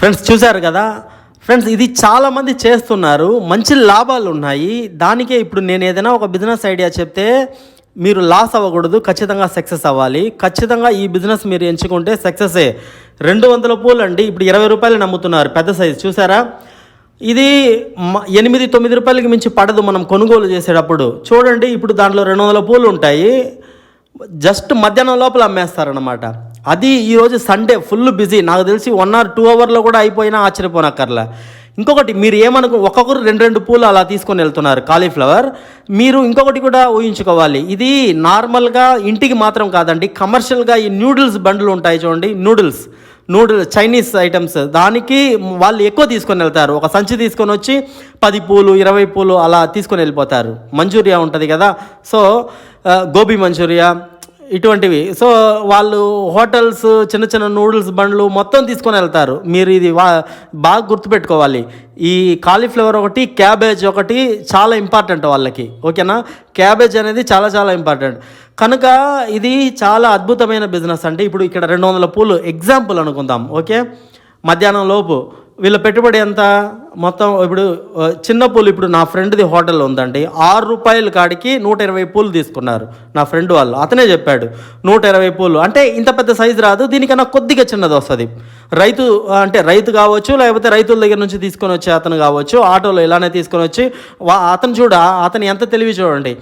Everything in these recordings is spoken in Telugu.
ఫ్రెండ్స్ చూశారు కదా? ఫ్రెండ్స్ ఇది చాలామంది చేస్తున్నారు. మంచి లాభాలు ఉన్నాయి. దానికే ఇప్పుడు నేను ఏదైనా ఒక బిజినెస్ ఐడియా చెప్తే మీరు లాస్ అవ్వకూడదు ఖచ్చితంగా సక్సెస్ అవ్వాలి. ఖచ్చితంగా ఈ బిజినెస్ మీరు ఎంచుకుంటే సక్సెసే రెండు వందల పూలు అండి ఇప్పుడు ఇరవై రూపాయలు నమ్ముతున్నారు పెద్ద సైజు చూసారా ఇది ఎనిమిది తొమ్మిది రూపాయలకి మించి పడదు మనం కొనుగోలు చేసేటప్పుడు. చూడండి ఇప్పుడు దాంట్లో రెండు వందల పూలు ఉంటాయి. జస్ట్ మధ్యాహ్నం లోపల అమ్మేస్తారనమాట అది ఈరోజు సండే ఫుల్ బిజీ నాకు తెలిసి వన్ ఆర్ టూ అవర్లో కూడా అయిపోయినా ఆశ్చర్యపోనక్కర్లా. ఇంకొకటి మీరు ఏమనుకో ఒక్కొక్కరు రెండు రెండు పూలు అలా తీసుకొని వెళ్తున్నారు కాలీఫ్లవర్ మీరు ఇంకొకటి కూడా ఊహించుకోవాలి. ఇది నార్మల్గా ఇంటికి మాత్రం కాదండి కమర్షియల్గా ఈ నూడిల్స్ బండ్లు ఉంటాయి చూడండి నూడిల్స్ నూడిల్స్ చైనీస్ ఐటమ్స్ దానికి వాళ్ళు ఎక్కువ తీసుకొని వెళ్తారు. ఒక సంచి తీసుకొని వచ్చి పది పూలు ఇరవై పూలు అలా తీసుకొని వెళ్ళిపోతారు. మంచూరియా ఉంటుంది కదా. సో గోబీ మంచూరియా ఇటువంటివి. సో వాళ్ళు హోటల్స్ చిన్న చిన్న నూడిల్స్ బండ్లు మొత్తం తీసుకొని వెళ్తారు. మీరు ఇది వా బాగా గుర్తుపెట్టుకోవాలి. ఈ కాలీఫ్లవర్ ఒకటి క్యాబేజ్ ఒకటి చాలా ఇంపార్టెంట్ వాళ్ళకి. ఓకేనా? క్యాబేజ్ అనేది చాలా చాలా ఇంపార్టెంట్. కనుక ఇది చాలా అద్భుతమైన బిజినెస్ అంటే ఇప్పుడు ఇక్కడ రెండు వందల పూలు ఎగ్జాంపుల్ అనుకుందాం. ఓకే? మధ్యాహ్నం లోపు. వీళ్ళ పెట్టుబడి ఎంత? మొత్తం ఇప్పుడు చిన్న పూలు ఇప్పుడు నా ఫ్రెండ్ది హోటల్ ఉందండి. ఆరు రూపాయల కాడికి నూట ఇరవై పూలు తీసుకున్నారు నా ఫ్రెండ్ వాళ్ళు. అతనే చెప్పాడు నూట ఇరవై పూలు. అంటే ఇంత పెద్ద సైజు రాదు దీనికన్నా కొద్దిగా చిన్నది వస్తుంది. రైతు అంటే రైతు కావచ్చు లేకపోతే రైతుల దగ్గర నుంచి తీసుకొని వచ్చే అతను కావచ్చు ఆటోలో ఇలానే తీసుకొని వచ్చి వా- అతను చూడ అతను ఎంత తెలివి చూడండి.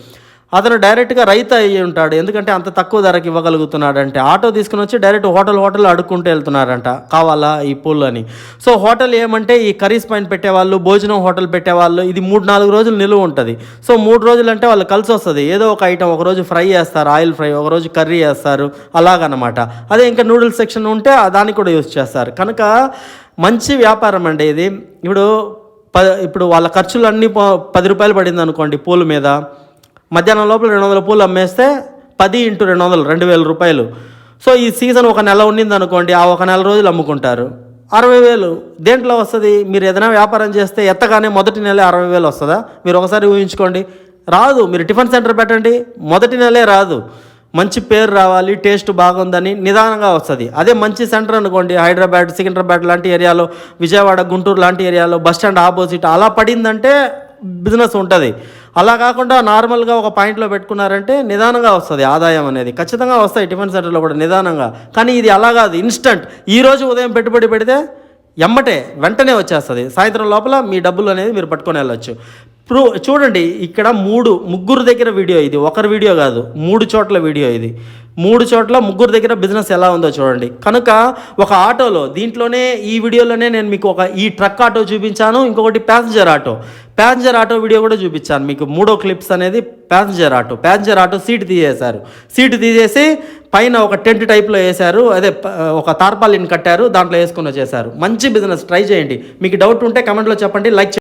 అతను డైరెక్ట్గా రైతు అయ్యి ఉంటాడు. ఎందుకంటే అంత తక్కువ ధరకి ఇవ్వగలుగుతున్నాడంటే ఆటో తీసుకుని వచ్చి డైరెక్ట్ హోటల్ హోటల్ అడుక్కుంటూ వెళ్తున్నారంట. కావాలా ఈ పూలు అని. సో హోటల్ ఏమంటే ఈ కర్రీస్ పాయింట్ పెట్టేవాళ్ళు భోజనం హోటల్ పెట్టేవాళ్ళు ఇది మూడు నాలుగు రోజులు నిలువ ఉంటుంది. సో మూడు రోజులు అంటే వాళ్ళు కలిసి వస్తుంది. ఏదో ఒక ఐటమ్ ఒక రోజు ఫ్రై చేస్తారు ఆయిల్ ఫ్రై ఒక రోజు కర్రీ చేస్తారు అలాగనమాట. అదే ఇంకా నూడిల్స్ సెక్షన్ ఉంటే దానికి కూడా యూస్ చేస్తారు. కనుక మంచి వ్యాపారం అండి ఇది. ఇప్పుడు ప ఇప్పుడు వాళ్ళ ఖర్చులు అన్నీ ప- పది రూపాయలు పడింది అనుకోండి పూల మీద. మధ్యాహ్నం లోపల రెండు వందల పూలు అమ్మేస్తే పది ఇంటూ రెండు వందలు రెండు వేల రూపాయలు. సో ఈ సీజన్ ఒక నెల ఉండింది అనుకోండి ఆ ఒక నెల రోజులు అమ్ముకుంటారు. అరవై వేలు దేంట్లో వస్తుంది? మీరు ఏదైనా వ్యాపారం చేస్తే ఎత్తగానే మొదటి నెలే అరవై వేలు వస్తుందా? మీరు ఒకసారి ఊహించుకోండి. రాదు మీరు టిఫిన్ సెంటర్ పెట్టండి మొదటి నెలే రాదు. మంచి పేరు రావాలి టేస్ట్ బాగుందని నిదానంగా వస్తుంది. అదే మంచి సెంటర్ అనుకోండి హైదరాబాద్ సికింద్రాబాద్ లాంటి ఏరియాలో విజయవాడ గుంటూరు లాంటి ఏరియాలో బస్ స్టాండ్ ఆపోజిట్ అలా పడిందంటే బిజినెస్ ఉంటుంది. అలా కాకుండా నార్మల్గా ఒక పాయింట్లో పెట్టుకున్నారంటే నిదానంగా వస్తుంది ఆదాయం అనేది. ఖచ్చితంగా వస్తాయి టిఫిన్ సెంటర్లో కూడా నిదానంగా. కానీ ఇది అలా కాదు. ఇన్స్టంట్. ఈరోజు ఉదయం పెట్టుబడి పెడితే ఎమ్మటే వెంటనే వచ్చేస్తుంది. సాయంత్రం లోపల మీ డబ్బులు అనేది మీరు పట్టుకొని వెళ్ళొచ్చు. ప్రూ చూడండి ఇక్కడ మూడు ముగ్గురు దగ్గర వీడియో ఇది. ఒకరి వీడియో కాదు. మూడు చోట్ల వీడియో ఇది. మూడు చోట్ల ముగ్గురు దగ్గర బిజినెస్ ఎలా ఉందో చూడండి. కనుక ఒక ఆటోలో దీంట్లోనే ఈ వీడియోలోనే నేను మీకు ఒక ఈ ట్రక్ ఆటో చూపించాను. ఇంకొకటి passenger auto. Passenger auto video కూడా చూపించాను మీకు. మూడో క్లిప్స్ అనేది passenger auto passenger auto seat తీసేశారు. సీట్ తీసేసి పైన ఒక టెంట్ టైప్లో వేశారు. అదే ఒక తార్పాలిన్ కట్టారు. దాంట్లో వేసుకొని వచ్చేసారు మంచి బిజినెస్ ట్రై చేయండి. మీకు డౌట్ ఉంటే కమెంట్లో చెప్పండి. లైక్